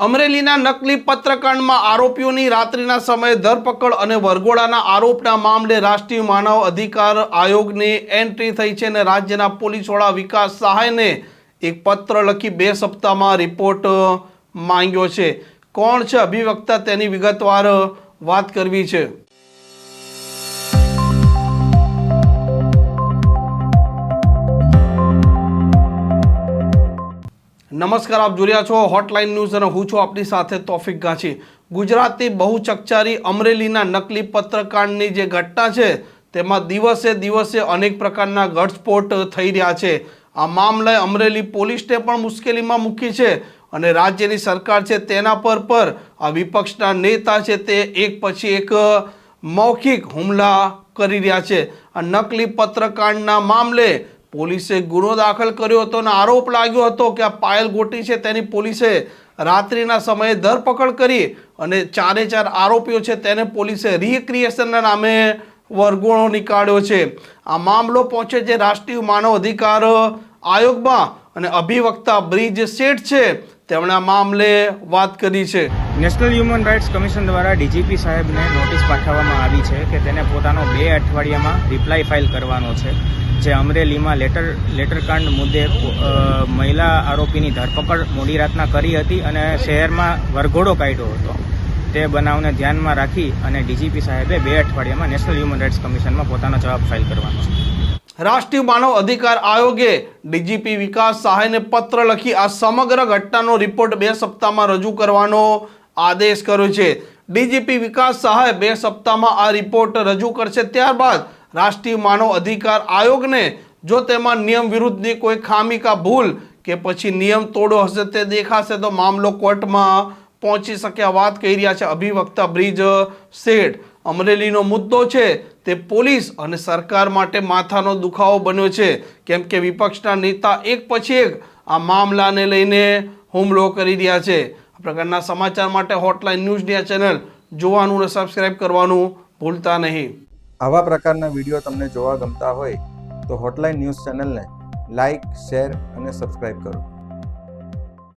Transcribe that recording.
અમરેલીના નકલી પત્રકાંડમાં આરોપીઓની રાત્રિના સમયે ધરપકડ અને વરઘોડાના આરોપના મામલે રાષ્ટ્રીય માનવ અધિકાર આયોગની એન્ટ્રી થઈ છે અને રાજ્યના પોલીસ વડા વિકાસ સહાયને એક પત્ર લખી બે સપ્તાહમાં રિપોર્ટ માંગ્યો છે. કોણ છે અભિવક્તા તેની વિગતવાર વાત કરવી છે? નમસ્કાર, આપ જોઈ રહ્યા છો હોટલાઇન ન્યૂઝ અને હું છું આપની સાથે તોફિક ગાંચી ગુજરાતી બહુ ચકચારી અમરેલીના નકલી પત્રકાંડની જે ઘટના છે, તેમાં દિવસે દિવસે અનેક પ્રકારના ઘટસ્ફોટ થઈ રહ્યા છે. આ મામલે અમરેલી પોલીસને પણ મુશ્કેલીમાં મૂકી છે અને રાજ્યની સરકાર છે તેના પર પર આ વિપક્ષના નેતા છે તે એક પછી એક મૌખિક હુમલા કરી રહ્યા છે. આ નકલી પત્રકાંડના મામલે પોલીસે ગુનો દાખલ કર્યો હતો અને આરોપ લાગ્યો હતો કે આ પાયલ ગોટી છે. તેની પોલીસે રાત્રિના સમયે ધરપકડ કરી અને ચારે ચાર આરોપીઓ છે તેને પોલીસે રિક્રિએશનના નામે વરઘોડો નીકાળ્યો છે. આ મામલો પહોંચે છે રાષ્ટ્રીય માનવ અધિકાર આયોગમાં અને અભિવક્તા બ્રિજ શેઠ છે. તેમણે આ મામલે વાત કરી છે. નેશનલ હ્યુમન રાઇટ્સ કમિશન દ્વારા ડીજીપી સાહેબને નોટિસ પાઠવવામાં આવી છે કે તેને પોતાનો બે અઠવાડિયામાં રિપ્લાય ફાઇલ કરવાનો છે, જે અમરેલીમાં લેટર, લેટરકાંડ મુદ્દે મહિલા આરોપીની ધરપકડ મોડી રાતના કરી હતી અને શહેરમાં વરઘોડો કાઢ્યો હતો. તે બનાવને ધ્યાનમાં રાખી અને ડીજીપી સાહેબે બે અઠવાડિયામાં નેશનલ હ્યુમન રાઇટ્સ કમિશનમાં પોતાનો જવાબ ફાઇલ કરવાનો છે. રાષ્ટ્રીય માનવ અધિકાર આયોગે ડીજીપી વિકાસ સહાયને પત્ર લખી આ સમગ્ર ઘટનાનો રિપોર્ટ બે સપ્તાહમાં રજૂ કરવાનો આદેશ કર્યો છે. ડીજીપી વિકાસ સહાય બે સપ્તાહમાં આ રિપોર્ટ રજૂ કરશે. ત્યારબાદ રાષ્ટ્રીય માનવ અધિકાર આયોગને જો તેમાં નિયમ વિરુદ્ધની કોઈ ખામી કા ભૂલ કે પછી નિયમ તોડો હશે તે દેખાશે તો મામલો કોર્ટમાં પહોંચી શક્યા વાત કહી રહ્યા છે અભિવક્તા બ્રિજ શેઠ. અમરેલીનો મુદ્દો છે, તે પોલીસ અને સરકાર માટે માથાનો દુખાવો બન્યો છે. કેમ કે વિપક્ષના નેતા એક પછી એક આ મામલાને લઈને હુમલો કરી રહ્યા છે. આ પ્રકારના સમાચાર માટે હોટલાઇન ન્યૂઝની આ ચેનલ જોવાનું અને સબસ્ક્રાઇબ કરવાનું ભૂલતા નહીં. આવા પ્રકારના વીડિયો તમને જોવા ગમતા હોય તો હોટલાઇન ન્યૂઝ ચેનલને લાઇક શેર અને સબસ્ક્રાઇબ કરો.